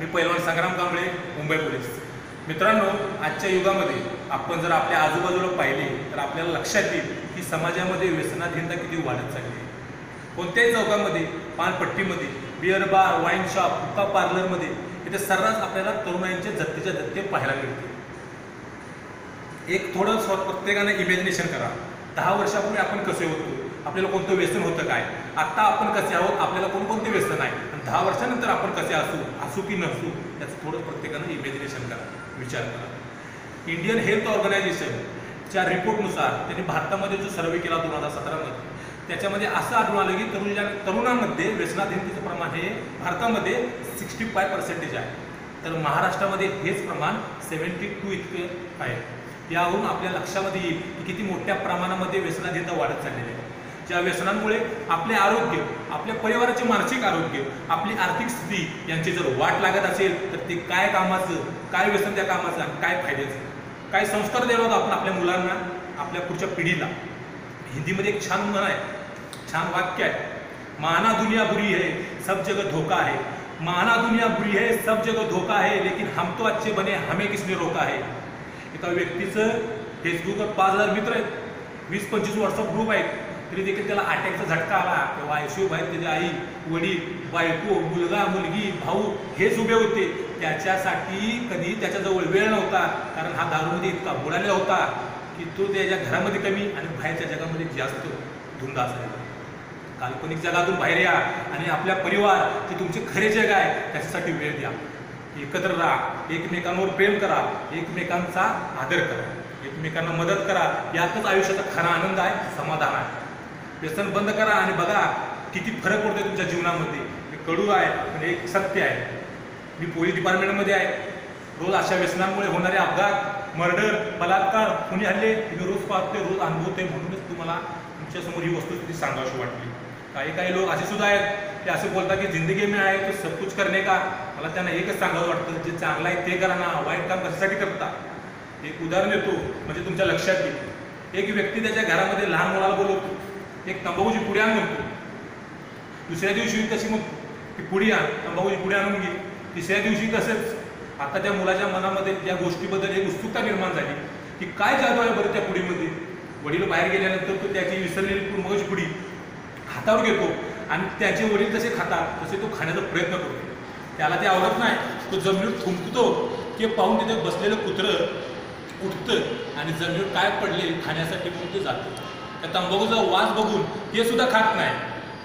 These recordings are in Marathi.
मी पैलवान संग्राम कांबळे मुंबई पोलीस. मित्रांनो आजच्या युगामध्ये आपण जर आपल्या आजूबाजूला पाहिले तर आपल्याला लक्षात येईल की समाजामध्ये व्यसनाधीनता किती वाढत चालली आहे. कोणत्याही चौकामध्ये पानपट्टीमध्ये बिअर बार वाईन शॉप हुक्का पार्लरमध्ये इथे सर्रास आपल्याला तरुणाईंचे जत्तेच्या जत्ते पाहायला मिळते एक थोडं स्व प्रत्येकानं इमॅजिनेशन करा. दहा वर्षापूर्वी आपण कसे होतो? आपल्याला कोणतं व्यसन होतं काय? आत्ता आपण कसे आहोत? आपल्याला कोणकोणते व्यसन आहे? आणि दहा वर्षानंतर आपण कसे असू? असू की नसू? याचं थोडं प्रत्येकानं इमॅजिनेशन करा विचार करा. इंडियन हेल्थ ऑर्गनायझेशनच्या रिपोर्टनुसार त्यांनी भारतामध्ये जो सर्वे केला दोन हजार सतरामध्ये त्याच्यामध्ये असं आढळून आलं की तरुणा तरुणांमध्ये व्यसनाधीनतेचं प्रमाण हे भारतामध्ये सिक्स्टी फाय पर्सेंटेज आहे. तर महाराष्ट्रामध्ये हेच प्रमाण सेव्हन्टी टू इतकं आहे. यावरून आपल्या लक्षामध्ये येईल की किती मोठ्या प्रमाणामध्ये व्यसनाधीनता वाढत चाललेली आहे. ज्या व्यसनांमुळे आपले आरोग्य आपल्या परिवाराचे मानसिक आरोग्य आपली आर्थिक स्थिती यांची जर वाट लागत असेल तर ते काय कामाचं काय व्यसन त्या कामाचं आणि काय फायद्याचं? काय संस्कार देणार आहोत आपण आपल्या मुलांना आपल्या पुढच्या पिढीला? हिंदीमध्ये एक छान म्हण आहे छान वाक्य आहे माना दुनिया बुरी है सब जगह धोखा है. माना दुनिया बुरी है सब जगह धोखा है लेकिन हम तो अच्छे बने हमें किसने रोका है? एका व्यक्तीचं फेसबुकवर पाच हजार मित्र आहेत वीस पंचवीस व्हॉट्सअप ग्रुप आहेत. तरी देखील त्याला अटॅकचा झटका आला. तेव्हा आयसीयू बाहेर त्याची आई वडील बायको मुलगा मुलगी भाऊ हेच उभे होते. त्याच्यासाठी कधी त्याच्याजवळ वेळ नव्हता. कारण हा दारूमध्ये इतका बुडालेला होता की तो त्याच्या घरामध्ये कमी आणि बाहेरच्या जगामध्ये जास्त धुंद असायचा काल्पनिक जगातून बाहेर या आणि आपल्या परिवार जे तुमचे खरे जग आहे त्याच्यासाठी वेळ द्या. एकत्र राहा. एकमेकांवर प्रेम करा. एकमेकांचा आदर करा. एकमेकांना मदत करा. यातच आयुष्याचा खरा आनंद आहे समाधान आहे. व्यसन बंद करा आणि बघा किती फरक पडतोय तुमच्या जीवनामध्ये. हे कडू आहे पण एक सत्य आहे. मी पोलीस डिपार्टमेंटमध्ये आहे. रोज अशा व्यसनांमुळे होणारे अपघात मर्डर बलात्कार कुणी हल्ले मी रोज पाहतोय रोज अनुभवतोय म्हणूनच तुम्हाला तुमच्यासमोर ही वस्तुस्थिती सांगावीशी वाटली. काही काही लोक असे सुद्धा आहेत ते असे बोलतात की जिंदगी मी आहे तर सब कुछ करणे का? मला त्यांना एकच सांगावं वाटतं जे चांगलं आहे ते करा ना वाईट काम कशासाठी करता? एक उदाहरण देतो म्हणजे तुमच्या लक्षात येईल एक व्यक्ती त्याच्या घरामध्ये लहान मुलाला बोलवतो. एक तंबाखूची पुढे आण म्हणतो. दुसऱ्या दिवशी तशी मग ती पुडी आण तंबाखूची पुढे आणून घे. तिसऱ्या दिवशी तसंच. आता त्या मुलाच्या मनामध्ये त्या गोष्टीबद्दल एक उत्सुकता निर्माण झाली की काय जादू आहे बरं त्या पुडीमध्ये? वडील बाहेर गेल्यानंतर तो त्याची विसरलेली मगज पुडी हातावर घेतो आणि त्याचे वडील जसे खातात तसे तो खाण्याचा प्रयत्न करतो. त्याला ते आवडत नाही. तो जमिनीवर थुंकतो ते पाहून तिथे बसलेलं कुत्रं उठतं आणि जमिनीवर काय पडले खाण्यासाठी म्हणून ते जातं. त्या तंबाखूचा वास बघून ते सुद्धा खात नाही.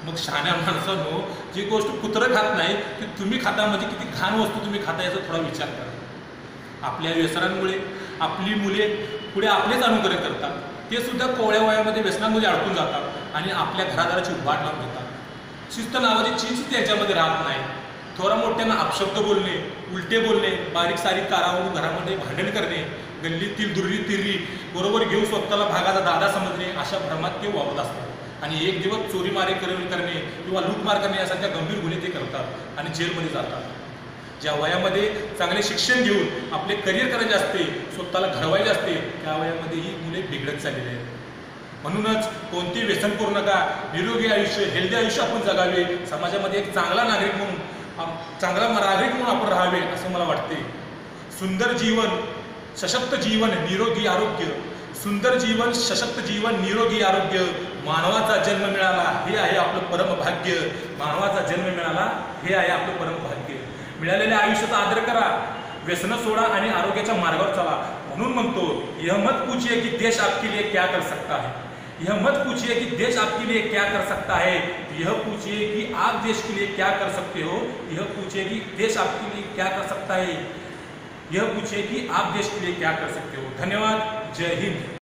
मग शहाण्या माणसानो जी गोष्ट कुत्रं खात नाही ती तुम्ही खाता म्हणजे किती घाण वस्तू तुम्ही खाता याचा थोडा विचार करा. आपल्या व्यसनांमुळे आपली मुले पुढे आपलेच अनुकरण करतात. ते सुद्धा कोवळ्या वयामध्ये व्यसनांमध्ये अडकून जातात आणि आपल्या घरादाराची उभाट लावून घेतात शिस्त नावाची चीज त्याच्यामध्ये राहत नाही. थोरा मोठ्यांना अपशब्द बोलणे उलटे बोलणे बारीक सारीक कारावरून घरामध्ये भांडण करणे गल्लीतील दुर्री तिर्री बरोबर घेऊन स्वतःला भागाचा दादा समजणे अशा भ्रमात ते वावरत असतात. आणि एक दिवस चोरी मारे करणे किंवा लूटमार करणे यासारख्या गंभीर गुन्हे ते करतात आणि जेलमध्ये जातात. ज्या वयामध्ये चांगले शिक्षण घेऊन आपले करिअर करायचे असते स्वतःला घडवायचे असते त्या वयामध्ये ही मुले बिघडत चाललेली आहेत. म्हणूनच कोणतेही व्यसन करू नका. निरोगी आयुष्य हेल्दी आयुष्य आपण जगावे. समाजामध्ये एक चांगला नागरिक म्हणून चांगला नागरिक म्हणून आपण राहावे असं मला वाटते. सुंदर जीवन सशक्त जीवन निरोगी आरोग्य. सुंदर जीवन सशक्त जीवन निरोगी आरोग्य. मानवाचा जन्म मिळाला हे आहे आपलं परमभाग्य मानवाचा जन्म मिळाला हे आहे आपलं परमभाग्य मिळालेल्या आयुष्याचा आदर करा. व्यसन सोडा आणि आरोग्याच्या मार्गावर चला. म्हणून म्हणतो यह मत पूछिए की देश आपके लिए क्या कर सकता है? यह मत पूछिए कि देश आपके लिए क्या कर सकता है? यह पूछिए कि आप देश के लिए क्या कर सकते हो? यह पूछिए कि देश आपके लिए क्या कर सकता है? यह पूछिए कि आप देश के लिए क्या कर सकते हो। धन्यवाद। जय हिंद।